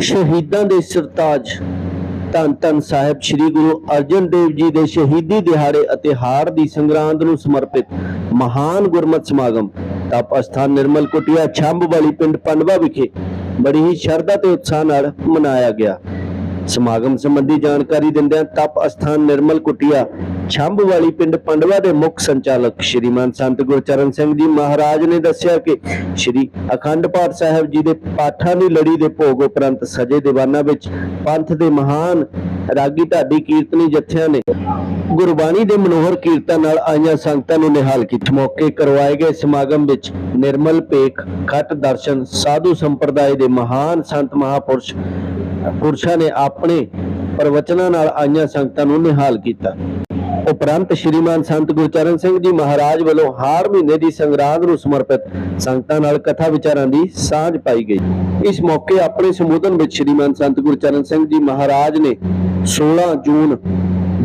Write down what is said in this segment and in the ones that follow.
ਸ਼ਹੀਦਾਂ ਦੇ ਸਰਤਾਜ ਧੰਨ ਧੰਨ ਸਾਹਿਬ ਸ੍ਰੀ ਗੁਰੂ ਅਰਜਨ ਦੇਵ ਜੀ ਦੇ ਸ਼ਹੀਦੀ ਦਿਹਾੜੇ ਅਤੇ ਹਾਰ ਦੀ ਸੰਗਰਾਂਦ ਨੂੰ ਸਮਰਪਿਤ ਮਹਾਨ ਗੁਰਮਤਿ ਸਮਾਗਮ ਤਪ ਅਸਥਾਨ ਨਿਰਮਲ ਕੁਟਿਆ ਛੰਭ ਵਾਲੀ ਪਿੰਡ ਪੰਡਵਾ ਵਿਖੇ ਬੜੀ ਹੀ ਸ਼ਰਧਾ ਤੇ ਉਤਸ਼ਾਹ ਨਾਲ ਮਨਾਇਆ ਗਿਆ। ਸਮਾਗਮ ਸੰਬੰਧੀ ਜਾਣਕਾਰੀ ਦਿੰਦਿਆਂ ਤਪ ਅਸਥਾਨ ਨਿਰਮਲ ਕੁਟਿਆ, ਛੰਬ ਵਾਲੀ ਪਿੰਡ ਪੰਡਵਾ ਦੇ ਮੁੱਖ ਸੰਚਾਲਕ ਸ਼੍ਰੀਮਾਨ ਸੰਤ ਗੁਰਚਰਨ ਸਿੰਘ ਜੀ ਮਹਾਰਾਜ ਨੇ ਦੱਸਿਆ ਕਿ ਸ਼੍ਰੀ ਅਖੰਡ ਪਾਠ ਸਾਹਿਬ ਜੀ ਦੇ ਪਾਠਾਂ ਦੀ ਲੜੀ ਦੇ ਭੋਗ ਉਪਰੰਤ ਸਜੇ ਦੀਵਾਨਾਂ ਵਿੱਚ ਪੰਥ ਦੇ ਮਹਾਨ ਰਾਗੀ ਢਾਡੀ ਕੀਰਤਨੀ ਜਥਿਆਂ ਨੇ ਗੁਰਬਾਣੀ ਦੇ ਮਨੋਹਰ ਕੀਰਤਨ ਨਾਲ ਆਈਆਂ ਸੰਗਤਾਂ ਨੂੰ ਨਿਹਾਲ ਕੀਤਾ। ਮੌਕੇ ਕਰਵਾਏ ਗਏ ਸਮਾਗਮ ਵਿੱਚ ਨਿਰਮਲ ਭੇਖ, ਖੱਟ ਦਰਸ਼ਨ, ਸਾਧੂ ਸੰਪਰਦਾਇ ਦੇ ਮਹਾਨ ਸੰਤ ਮਹਾਪੁਰਸ਼ ਪੁਰਸ਼ਾਂ ਨੇ ਆਪਣੇ ਪ੍ਰਵਚਨਾਂ ਨਾਲ ਆਈਆਂ ਸੰਗਤਾਂ ਨੂੰ ਨਿਹਾਲ ਕੀਤਾ। ਉਪਰੰਤ ਸ਼੍ਰੀਮਾਨ ਸੰਤ ਗੁਰਚਰਨ ਸਿੰਘ ਜੀ ਮਹਾਰਾਜ ਵੱਲੋਂ ਹਰ ਮਹੀਨੇ ਦੀ ਸੰਗਰਾਂਦ ਨੂੰ ਸਮਰਪਿਤ ਸੰਗਤਾਂ ਨਾਲ ਕਥਾ ਵਿਚਾਰਾਂ ਦੀ ਸਾਂਝ ਪਾਈ ਗਈ। ਇਸ ਮੌਕੇ ਆਪਣੇ ਸੰਬੋਧਨ ਵਿੱਚ ਸ਼੍ਰੀਮਾਨ ਸੰਤ ਗੁਰਚਰਨ ਸਿੰਘ ਜੀ ਮਹਾਰਾਜ ਨੇ 16 ਜੂਨ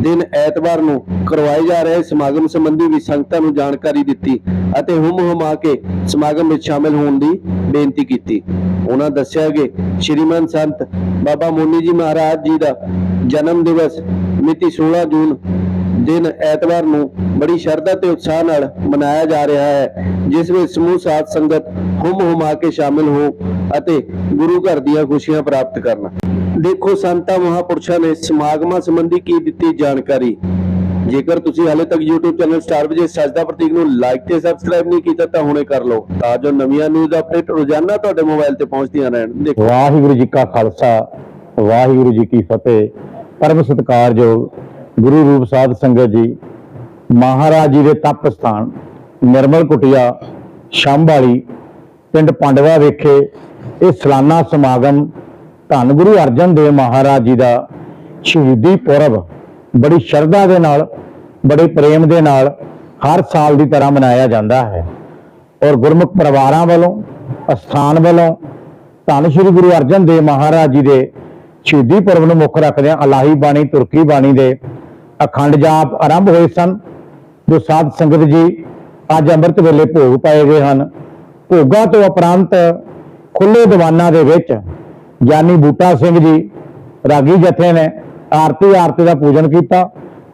ਦਿਨ ਐਤਵਾਰ ਨੂੰ ਕਰਵਾਏ ਜਾ ਰਹੇ ਸਮਾਗਮ ਸੰਬੰਧੀ ਵੀ ਸੰਗਤਾਂ ਨੂੰ ਜਾਣਕਾਰੀ ਦਿੱਤੀ ਅਤੇ ਹੁਮ ਹੁਮਾ ਕੇ ਸਮਾਗਮ ਵਿੱਚ ਸ਼ਾਮਲ ਹੋਣ ਦੀ ਬੇਨਤੀ ਕੀਤੀ। ਉਹਨਾਂ ਦੱਸਿਆ ਕਿ ਸ਼੍ਰੀਮਾਨ ਸੰਤ ਬਾਬਾ ਮੋਨੀ ਜੀ ਮਹਾਰਾਜ ਜੀ ਦਾ ਜਨਮ ਦਿਵਸ ਮਿਤੀ 16 ਜੂਨ ਦਿਨ ਐਤਵਾਰ ਨੂੰ ਬੜੀ ਸ਼ਰਧਾ ਤੇ ਉਤਸ਼ਾਹ ਨਾਲ ਮਨਾਇਆ ਜਾ ਰਿਹਾ ਹੈ, ਜਿਸ ਵਿੱਚ ਸਮੂਹ ਸਾਧ ਸੰਗਤ ਹੁਮ ਹੁਮਾ ਕੇ ਸ਼ਾਮਿਲ ਹੋ ਅਤੇ ਗੁਰੂ ਘਰ ਦੀਆਂ ਖੁਸ਼ੀਆਂ ਪ੍ਰਾਪਤ ਕਰਨ। ਦੇਖੋ ਸੰਤਾਂ ਮਹਾਪੁਰਸ਼ਾਂ ਨੇ ਸਮਾਗਮਾਂ ਸੰਬੰਧੀ ਕੀ ਦਿੱਤੀ ਜਾਣਕਾਰੀ? ਜੇਕਰ ਤੁਸੀਂ ਹਾਲੇ ਤੱਕ YouTube ਚੈਨਲ ਸਟਾਰ ਵਿਜੇ ਸਜਦਾ ਪ੍ਰਤੀਕ ਨੂੰ ਲਾਈਕ ਤੇ ਸਬਸਕ੍ਰਾਈਬ ਨਹੀਂ ਕੀਤਾ, ਤਾਂ ਹੁਣੇ ਕਰ ਲਓ। ਤਾਂ ਜੋ ਨਵੀਆਂ ਨਿਊਜ਼ ਅਪਡੇਟ ਰੋਜ਼ਾਨਾ ਤੁਹਾਡੇ ਮੋਬਾਈਲ ਤੇ ਪਹੁੰਚਦੀਆਂ ਰਹਿਣ। ਦੇਖੋ। ਵਾਹਿਗੁਰੂ ਜੀ ਕਾ ਖਾਲਸਾ, ਵਾਹਿਗੁਰੂ ਜੀ ਕੀ ਫਤਿਹ। ਪਰਮ ਸਤਿਕਾਰਯੋਗ ਗੁਰੂ ਰੂਪ ਸਾਧ ਸੰਗਤ ਜੀ, ਮਹਾਰਾਜ ਜੀ ਦੇ ਤਪ ਸਥਾਨ, ਨਿਰਮਲ ਕੁਟਿਆ ਸ਼ੰਭਾਲੀ ਪਿੰਡ ਪਾਂਡਵਾ ਵਿਖੇ ਇਹ ਸਾਲਾਨਾ ਸਮਾਗਮ ਧੰਨ ਗੁਰੂ ਅਰਜਨ ਦੇਵ ਮਹਾਰਾਜ ਜੀ ਦਾ ਸ਼ਹੀਦੀ ਪੁਰਬ ਬੜੀ ਸ਼ਰਧਾ ਦੇ ਨਾਲ, ਬੜੇ ਪ੍ਰੇਮ ਦੇ ਨਾਲ ਹਰ ਸਾਲ ਦੀ ਤਰ੍ਹਾਂ ਮਨਾਇਆ ਜਾਂਦਾ ਹੈ। ਔਰ ਗੁਰਮੁਖ ਪਰਿਵਾਰਾਂ ਵੱਲੋਂ, ਅਸਥਾਨ ਵੱਲੋਂ ਧੰਨ ਸ਼੍ਰੀ ਗੁਰੂ ਅਰਜਨ ਦੇਵ ਮਹਾਰਾਜ ਜੀ ਦੇ ਸ਼ਹੀਦੀ ਪੁਰਬ ਨੂੰ ਮੁੱਖ ਰੱਖਦਿਆਂ ਅਲਾਹੀ ਬਾਣੀ, ਤੁਰਕੀ ਬਾਣੀ ਦੇ ਅਖੰਡ ਜਾਪ ਆਰੰਭ ਹੋਏ ਸਨ। ਜੋ ਸਾਧ ਸੰਗਤ ਜੀ ਅੱਜ ਅੰਮ੍ਰਿਤ ਵੇਲੇ ਭੋਗ ਪਾਏ ਗਏ ਹਨ। ਭੋਗਾਂ ਤੋਂ ਉਪਰੰਤ ਖੁੱਲੇ ਦੀਵਾਨਾਂ ਦੇ ਵਿੱਚ ਗਿਆਨੀ ਬੂਟਾ ਸਿੰਘ ਜੀ ਰਾਗੀ ਜਥੇ ਨੇ ਆਰਤੀ ਆਰਤੀ ਦਾ ਪੂਜਨ ਕੀਤਾ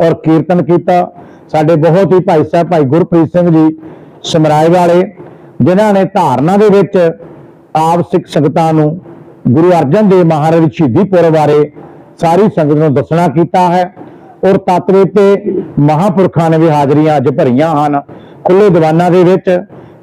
ਔਰ ਕੀਰਤਨ ਕੀਤਾ। ਸਾਡੇ ਬਹੁਤ ਹੀ ਭਾਈ ਸਾਹਿਬ, ਭਾਈ ਗੁਰਪ੍ਰੀਤ ਸਿੰਘ ਜੀ ਸਮਰਾਏ ਵਾਲੇ, ਜਿਨ੍ਹਾਂ ਨੇ ਧਾਰਨਾ ਦੇ ਵਿੱਚ ਆਪ ਸਿੱਖ ਸੰਗਤਾਂ ਨੂੰ ਗੁਰੂ ਅਰਜਨ ਦੇਵ ਮਹਾਰਾਜ ਸ਼ਹੀਦੀ ਪੁਰਬ ਬਾਰੇ ਸਾਰੀ ਸੰਗਤ ਨੂੰ ਦੱਸਣਾ ਕੀਤਾ ਹੈ ਔਰ ਤਤਵੇ ਤੇ ਮਹਾਪੁਰਖਾਂ ਨੇ ਵੀ ਹਾਜ਼ਰੀਆਂ ਅੱਜ ਭਰੀਆਂ ਹਨ। ਖੁੱਲੇ ਦੀਵਾਨਾਂ ਦੇ ਵਿੱਚ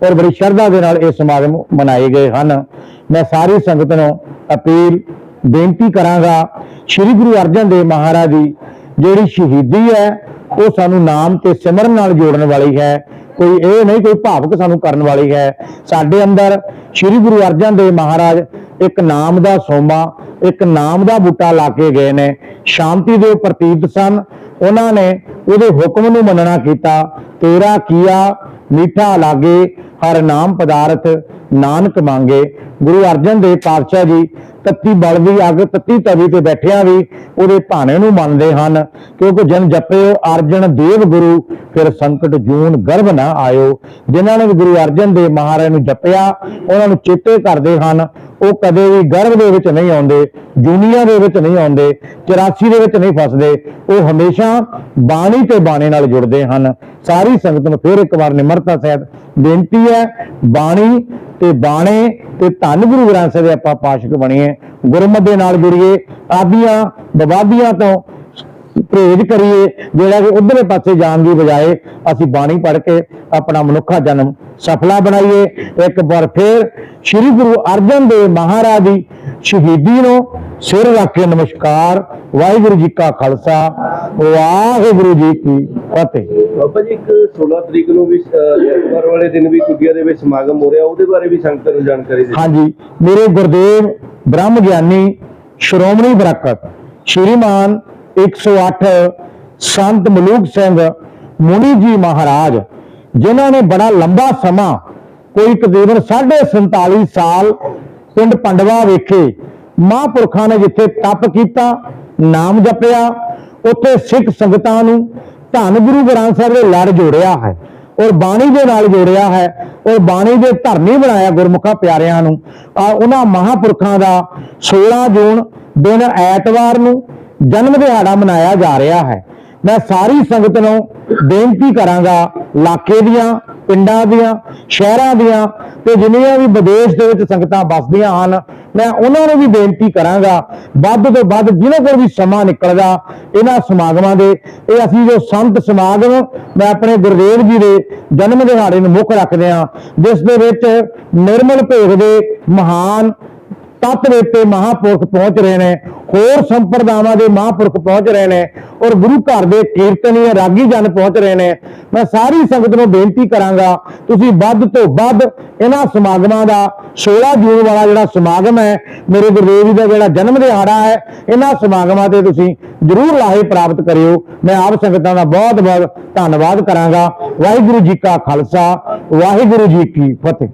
ਔਰ ਬੜੀ ਸ਼ਰਧਾ ਦੇ ਨਾਲ ਇਹ ਸਮਾਗਮ ਮਨਾਏ ਗਏ ਹਨ। ਮੈਂ ਸਾਰੀ ਸੰਗਤ ਨੂੰ ਅਪੀਲ ਬੇਨਤੀ ਕਰਾਂਗਾ ਸ੍ਰੀ ਗੁਰੂ ਅਰਜਨ ਦੇਵ ਮਹਾਰਾਜ ਦੀ ਜਿਹੜੀ ਸ਼ਹੀਦੀ ਹੈ, ਉਹ ਸਾਨੂੰ ਨਾਮ ਤੇ ਸਿਮਰਨ ਨਾਲ ਜੋੜਨ ਵਾਲੀ ਹੈ। ਕੋਈ ਇਹ ਨਹੀਂ, ਕੋਈ ਭਾਵਕ ਸਾਨੂੰ ਕਰਨ ਵਾਲੀ ਹੈ। ਸਾਡੇ ਅੰਦਰ ਸ੍ਰੀ ਗੁਰੂ ਅਰਜਨ ਦੇਵ ਮਹਾਰਾਜ ਇੱਕ ਨਾਮ ਦਾ ਸੋਮਾ, ਇੱਕ ਨਾਮ ਦਾ ਬੂਟਾ ਲਾ ਕੇ ਗਏ ਨੇ। ਸ਼ਾਂਤੀ ਦੇ ਪ੍ਰਤੀਤ ਸਨ। ਉਹਨਾਂ ਨੇ ਉਹਦੇ ਹੁਕਮ ਨੂੰ ਮੰਨਣਾ ਕੀਤਾ। ਤੇਰਾ ਕੀਆ ਮਿੱਠਾ ਲਾਗੇ, ਹਰ ਨਾਮ ਪਦਾਰਥ ਨਾਨਕ ਮੰਗੇ। ਗੁਰੂ ਅਰਜਨ ਦੇਵ ਪਾਤਸ਼ਾਹ ਜੀ ਤੱਤੀ ਬਲਦੀ ਅੱਗ ਤੱਤੀ ਤਵੀ ਤੇ ਬੈਠਿਆਂ ਵੀ ਉਹਦੇ ਭਾਣੇ ਨੂੰ ਮੰਨਦੇ ਹਨ। ਕਿਉਂਕਿ ਜਨ ਜਪਿਓ ਅਰਜਨ ਦੇਵ ਗੁਰੂ, ਫਿਰ ਸੰਕਟ ਜੂਨ ਗਰਭ ਨਾ ਆਇਓ। ਜਿਨ੍ਹਾਂ ਨੇ ਵੀ ਗੁਰੂ ਅਰਜਨ ਦੇਵ ਮਹਾਰਾਜ ਨੂੰ ਜਪਿਆ, ਉਹਨਾਂ ਨੂੰ ਚੇਤੇ ਕਰਦੇ ਹਨ। ਉਹ ਕਦੇ ਵੀ ਗਰਭ ਦੇ ਵਿੱਚ ਨਹੀਂ ਆਉਂਦੇ, ਜੂਨੀਆਂ ਦੇ ਵਿੱਚ ਨਹੀਂ ਆਉਂਦੇ 84 ਦੇ ਵਿੱਚ ਨਹੀਂ ਫਸਦੇ, ਉਹ ਹਮੇਸ਼ਾ ਬਾਣੀ ਤੇ ਬਾਣੇ ਨਾਲ ਜੁੜਦੇ ਹਨ। ਸਾਰੀ ਸੰਗਤ ਨੂੰ ਫਿਰ ਇੱਕ ਵਾਰ ਨਿਮਰਤਾ ਸਹਿਤ ਬੇਨਤੀ ਹੈ, ਬਾਣੀ ਤੇ ਬਾਣੇ ਤੇ ਧੰਨ ਗੁਰੂ ਗ੍ਰੰਥ ਸਾਹਿਬ ਦੇ ਆਪਾਂ ਪਾਸ਼ਕ ਬਣੀਏ। ਗੁਰਮਤਿ ਦੇ ਨਾਲ ਜੁੜੀਏ, ਆਦੀਆਂ ਬਵਾਦੀਆਂ ਤੋਂ ਪ੍ਰੇਜ ਕਰੀਏ ਜਿਹੜਾ ਕਿ ਉਧਰਲੇ ਪਾਸੇ ਜਾਣ ਦੀ ਬਜਾਏ ਅਸੀਂ ਬਾਣੀ ਪੜ੍ਹ ਕੇ ਆਪਣਾ ਮਨੁੱਖਾ ਜਨਮ ਸਫਲਾ ਬਣਾਈਏ। ਇੱਕ ਵਾਰ ਫੇਰ ਸ੍ਰੀ ਗੁਰੂ ਅਰਜਨ ਦੇਵ ਮਹਾਰਾਜ ਦੀ ਸ਼ਹੀਦੀ ਨੂੰ ਸਿਰ ਰੱਖ ਕੇ ਨਮਸਕਾਰ। ਵਾਹਿਗੁਰੂ ਜੀ ਕਾ ਖਾਲਸਾ ਵਾਹਿਗੁਰੂ ਜੀ ਕੀ ਫਤਿਹ। ਬਾਬਾ ਜੀ ਇੱਕ 16 ਤਰੀਕ ਨੂੰ ਵੀ ਐਤਵਾਰ ਵਾਲੇ ਦਿਨ ਵੀ ਕੁਟਿਆ ਦੇ ਵਿੱਚ ਸਮਾਗਮ ਹੋ ਰਿਹਾ ਉਹਦੇ ਬਾਰੇ ਵੀ ਸੰਗਤਾਂ ਨੂੰ ਜਾਣਕਾਰੀ ਦਿਓ। ਹਾਂਜੀ ਮੇਰੇ ਗੁਰਦੇਵ ਬ੍ਰਹਮ ਗਿਆਨੀ ਸ਼੍ਰੋਮਣੀ ਬਰਕਤ ਸ਼੍ਰੀਮਾਨ 108 ਸੰਤ ਮਲੂਕ ਸਿੰਘ ਮੁਨੀ ਜੀ ਮਹਾਰਾਜ, ਜਿਨ੍ਹਾਂ ਨੇ ਬੜਾ ਲੰਬਾ ਸਮਾਂ, ਕੋਈ ਤਕਰੀਬਨ 47 ਸਾਲ ਪਿੰਡ ਪੰਡਵਾ ਵਿਖੇ ਮਹਾਂਪੁਰਖਾਂ ਨੇ ਜਿੱਥੇ ਤਪ ਕੀਤਾ, ਨਾਮ ਜਪਿਆ, ਉੱਥੇ ਸਿੱਖ ਸੰਗਤਾਂ ਨੂੰ ਧੰਨ ਗੁਰੂ ਗ੍ਰੰਥ ਸਾਹਿਬ ਦੇ ਲੜ ਜੋੜਿਆ ਹੈ ਔਰ ਬਾਣੀ ਦੇ ਨਾਲ ਜੋੜਿਆ ਹੈ ਔਰ ਬਾਣੀ ਦੇ ਧਰਨੀ ਬਣਾਇਆ ਗੁਰਮੁਖਾਂ ਪਿਆਰਿਆਂ ਨੂੰ। ਆ, ਉਹਨਾਂ ਮਹਾਪੁਰਖਾਂ ਦਾ 16 ਜੂਨ, ਦਿਨ ਐਤਵਾਰ ਨੂੰ ਜਨਮ ਦਿਹਾੜਾ ਮਨਾਇਆ ਜਾ ਰਿਹਾ ਹੈ। ਮੈਂ ਸਾਰੀ ਸੰਗਤ ਨੂੰ ਬੇਨਤੀ ਕਰਾਂਗਾ, ਇਲਾਕੇ ਦੀਆਂ, ਪਿੰਡਾਂ ਦੀਆਂ, ਸ਼ਹਿਰਾਂ ਦੀਆਂ ਤੇ ਜਿੰਨੀਆਂ ਵੀ ਵਿਦੇਸ਼ ਦੇ ਵਿੱਚ ਸੰਗਤਾਂ ਵੱਸਦੀਆਂ ਹਨ, ਮੈਂ ਉਹਨਾਂ ਨੂੰ ਵੀ ਬੇਨਤੀ ਕਰਾਂਗਾ, ਵੱਧ ਤੋਂ ਵੱਧ ਜਿਹਨਾਂ ਕੋਲ ਵੀ ਸਮਾਂ ਨਿਕਲਦਾ ਇਹਨਾਂ ਸਮਾਗਮਾਂ ਦੇ, ਇਹ ਅਸੀਂ ਜੋ ਸੰਤ ਸਮਾਗਮ ਮੈਂ ਆਪਣੇ ਗੁਰਦੇਵ ਜੀ ਦੇ ਜਨਮ ਦਿਹਾੜੇ ਨੂੰ ਮੁੱਖ ਰੱਖਦੇ ਹਾਂ, ਜਿਸ ਦੇ ਵਿੱਚ ਨਿਰਮਲ ਭੇਖ ਦੇ ਮਹਾਨ ਸੱਤ ਦੇ ਉੱਤੇ ਮਹਾਪੁਰਖ ਪਹੁੰਚ ਰਹੇ ਨੇ, ਹੋਰ ਸੰਪਰਦਾਵਾਂ ਦੇ ਮਹਾਪੁਰਖ ਪਹੁੰਚ ਰਹੇ ਨੇ ਔਰ ਗੁਰੂ ਘਰ ਦੇ ਕੀਰਤਨੀ ਰਾਗੀ ਜਨ ਪਹੁੰਚ ਰਹੇ ਨੇ। ਮੈਂ ਸਾਰੀ ਸੰਗਤ ਨੂੰ ਬੇਨਤੀ ਕਰਾਂਗਾ, ਤੁਸੀਂ ਵੱਧ ਤੋਂ ਵੱਧ ਇਹਨਾਂ ਸਮਾਗਮਾਂ ਦਾ 16 ਜੂਨ ਵਾਲਾ ਜਿਹੜਾ ਸਮਾਗਮ ਹੈ, ਮੇਰੇ ਗੁਰਦੇਵ ਜੀ ਦਾ ਜਿਹੜਾ ਜਨਮ ਦਿਹਾੜਾ ਹੈ, ਇਹਨਾਂ ਸਮਾਗਮਾਂ ਤੇ ਤੁਸੀਂ ਜਰੂਰ ਲਾਹੇ ਪ੍ਰਾਪਤ ਕਰਿਓ। ਮੈਂ ਆਪ ਸੰਗਤਾਂ ਦਾ ਬਹੁਤ ਬਹੁਤ ਧੰਨਵਾਦ ਕਰਾਂਗਾ। ਵਾਹਿਗੁਰੂ ਜੀ ਕਾ ਖਾਲਸਾ, ਵਾਹਿਗੁਰੂ ਜੀ ਕੀ ਫਤਿਹ।